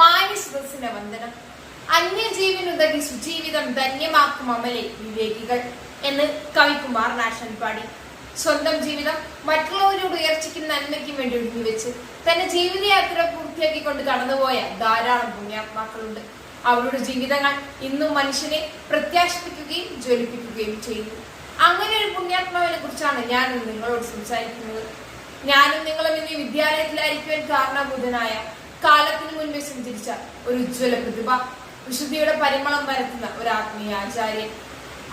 മാന്യസുഖസിന്റെ വന്ദനം. അന്യജീവനുതകി സുജീവിതം ധന്യമാക്കും അമലെ വിവേകികൾ എന്ന് കവികുമാർ നാശൻ പാടി. സ്വന്തം ജീവിതം മറ്റുള്ളവരോട് ഉയർച്ചയ്ക്കും നന്മയ്ക്കും വേണ്ടി ഒഴിഞ്ഞുവെച്ച് തന്റെ ജീവിതയാത്ര പൂർത്തിയാക്കിക്കൊണ്ട് കടന്നുപോയ ധാരാളം പുണ്യാത്മാക്കളുണ്ട്. അവരുടെ ജീവിതങ്ങൾ ഇന്നും മനുഷ്യനെ പ്രത്യാശിപ്പിക്കുകയും ജ്വലിപ്പിക്കുകയും ചെയ്യുന്നു. അങ്ങനെ ഒരു പുണ്യാത്മാവിനെ കുറിച്ചാണ് ഞാൻ നിങ്ങളോട് സംസാരിക്കുന്നത്. ഞാനും നിങ്ങളും ഇന്ന് ഈ വിദ്യാലയത്തിലായിരിക്കുവാൻ കാരണഭൂതനായ കാലത്തിന് മുൻപേ സഞ്ചരിച്ച ഒരു ഉജ്ജ്വല പ്രതിഭ. വിശുദ്ധിയുടെ പരിമളം പരത്തുന്ന ഒരു ആത്മീയ ആചാര്യൻ.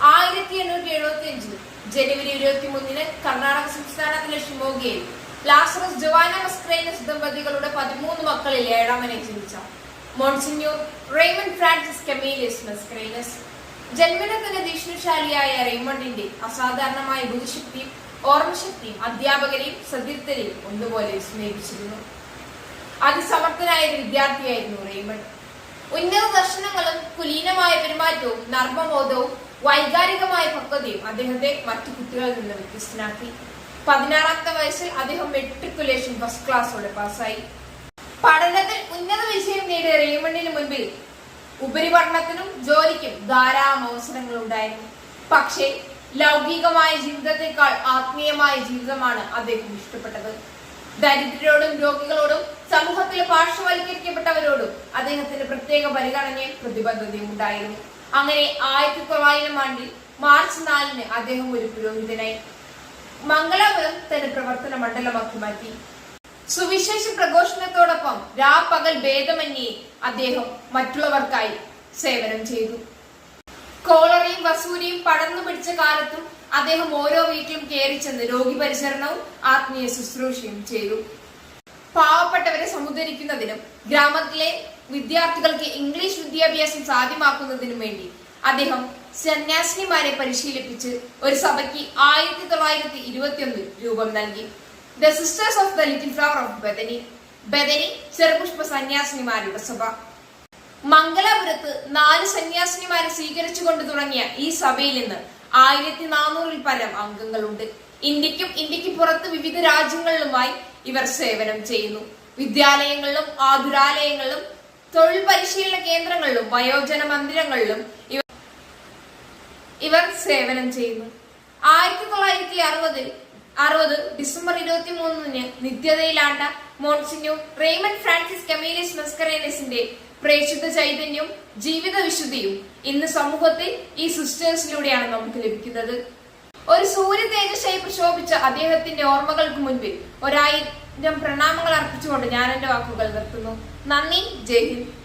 ആയിരത്തി എണ്ണൂറ്റി എഴുപത്തി അഞ്ചിൽ ജനുവരി ഇരുപത്തി മൂന്നിന് കർണാടക സംസ്ഥാനത്തിലെ ഷിമോഗയിൽ ലാസറസ് ജവാന മസ്ക്രൈനസ് ദമ്പതികളുടെ പതിമൂന്ന് മക്കളിൽ ഏഴാമനെ ജനിച്ച Monsignor Raymond Francis Camillus Mascarenhas. ജന്മനത്തിന്റെ ഭീഷണിശാലിയായ റെയ്മണ്ടിന്റെ അസാധാരണമായ ബുദ്ധിശക്തിയും ഓർമ്മശക്തിയും അധ്യാപകരെയും സതീർത്ഥരെയും ഒന്നുപോലെ സ്നേഹിച്ചിരുന്നു അതിസമർത്ഥനായ ഒരു വിദ്യാർത്ഥിയായിരുന്നു റെയ്മണ്ട് ഉന്നത ദർശനങ്ങളും കുലീനമായ പെരുമാറ്റവും നർമ്മബോധവും വൈകാരികമായ പക്വതയും അദ്ദേഹത്തെ മറ്റു കുട്ടികളിൽ നിന്ന് വ്യത്യസ്തനാക്കി. പതിനാറാമത്തെ വയസ്സിൽ അദ്ദേഹം മെട്രിക്കുലേഷൻ ഫസ്റ്റ് ക്ലാസ്സോടെ പാസ്സായി. പഠനത്തിൽ ഉന്നത വിജയം നേടിയ റെയ്മണ്ടിന് മുൻപിൽ ഉപരിപഠനത്തിനും ജോലിക്കും ധാരാളം അവസരങ്ങൾ ഉണ്ടായിരുന്നു. പക്ഷേ ലൗകികമായ ജീവിതത്തെക്കാൾ ആത്മീയമായ ജീവിതമാണ് അദ്ദേഹം ഇഷ്ടപ്പെട്ടത്. ദരിദ്രരോടും രോഗികളോടും സമൂഹത്തിൽ പാർശ്വവൽക്കരിക്കപ്പെട്ടവരോടും അദ്ദേഹത്തിന് പ്രത്യേക പരിഗണനയും പ്രതിബദ്ധതയും ഉണ്ടായിരുന്നു. അങ്ങനെ ആയിരത്തി തൊള്ളായിരം ആണ്ടിൽ മാർച്ച് നാലിന് അദ്ദേഹം ഒരു പുരോഹിതനായി മംഗലാപുരം തന്റെ പ്രവർത്തന മണ്ഡലമാക്കി മാറ്റി. സുവിശേഷ പ്രഘോഷണത്തോടൊപ്പം രാപ്പകൽ ഭേദമന്യേ അദ്ദേഹം മറ്റുള്ളവർക്കായി സേവനം ചെയ്തു. വസൂരിയും പടർന്നു പിടിച്ച കാലത്തും അദ്ദേഹം ഓരോ വീട്ടിലും കയറി ചെന്ന് രോഗി പരിചരണവും ആത്മീയ ശുശ്രൂഷയും ചെയ്തു. പാവപ്പെട്ടവരെ സമുദ്ധരിക്കുന്നതിനും ഗ്രാമത്തിലെ വിദ്യാർത്ഥികൾക്ക് ഇംഗ്ലീഷ് വിദ്യാഭ്യാസം സാധ്യമാക്കുന്നതിനും വേണ്ടി അദ്ദേഹം സന്യാസിനിമാരെ പരിശീലിപ്പിച്ച് ഒരു സഭയ്ക്ക് ആയിരത്തി തൊള്ളായിരത്തി ഇരുപത്തിയൊന്നിൽ രൂപം നൽകി. The sisters of the little flower of Bethany Bethany Cherupushpa സന്യാസിനിമാരുടെ സഭ. മംഗലാപുരത്ത് നാല് സന്യാസിനിമാരെ സ്വീകരിച്ചുകൊണ്ട് തുടങ്ങിയ ഈ സഭയിൽ നിന്ന് ആയിരത്തി നാനൂറിൽ പരം അംഗങ്ങളുണ്ട്. ഇന്ത്യക്കും ഇന്ത്യയ്ക്ക് പുറത്ത് വിവിധ രാജ്യങ്ങളിലുമായി ഇവർ സേവനം ചെയ്യുന്നു. വിദ്യാലയങ്ങളിലും ആതുരാലയങ്ങളിലും തൊഴിൽ പരിശീലന കേന്ദ്രങ്ങളിലും വയോജന മന്ദിരങ്ങളിലും ഇവർ ഇവർ സേവനം ചെയ്യുന്നു. ആയിരത്തി തൊള്ളായിരത്തി അറുപതിൽ അറുപത് ഡിസംബർ ഇരുപത്തി മൂന്നിന് നിത്യതയിലാണ്ട മോൺസിന്യൂ റെയ്മൺ ഫ്രാൻസിസ് കമീലിസ് മെസ്കറേനസിന്റെ പ്രേക്ഷിത ചൈതന്യവും ജീവിത വിശുദ്ധിയും ഇന്ന് സമൂഹത്തിൽ ഈ സിസ്റ്റേഴ്സിലൂടെയാണ് നമുക്ക് ലഭിക്കുന്നത്. ഒരു സൂര്യ തേജസ്സായി പ്രശോഭിച്ച അദ്ദേഹത്തിന്റെ ഓർമ്മകൾക്ക് മുൻപിൽ ഒരായിരം പ്രണാമങ്ങൾ അർപ്പിച്ചുകൊണ്ട് ഞാൻ എന്റെ വാക്കുകൾ നിർത്തുന്നു. നന്ദി. ജയ് ഹിന്ദ്.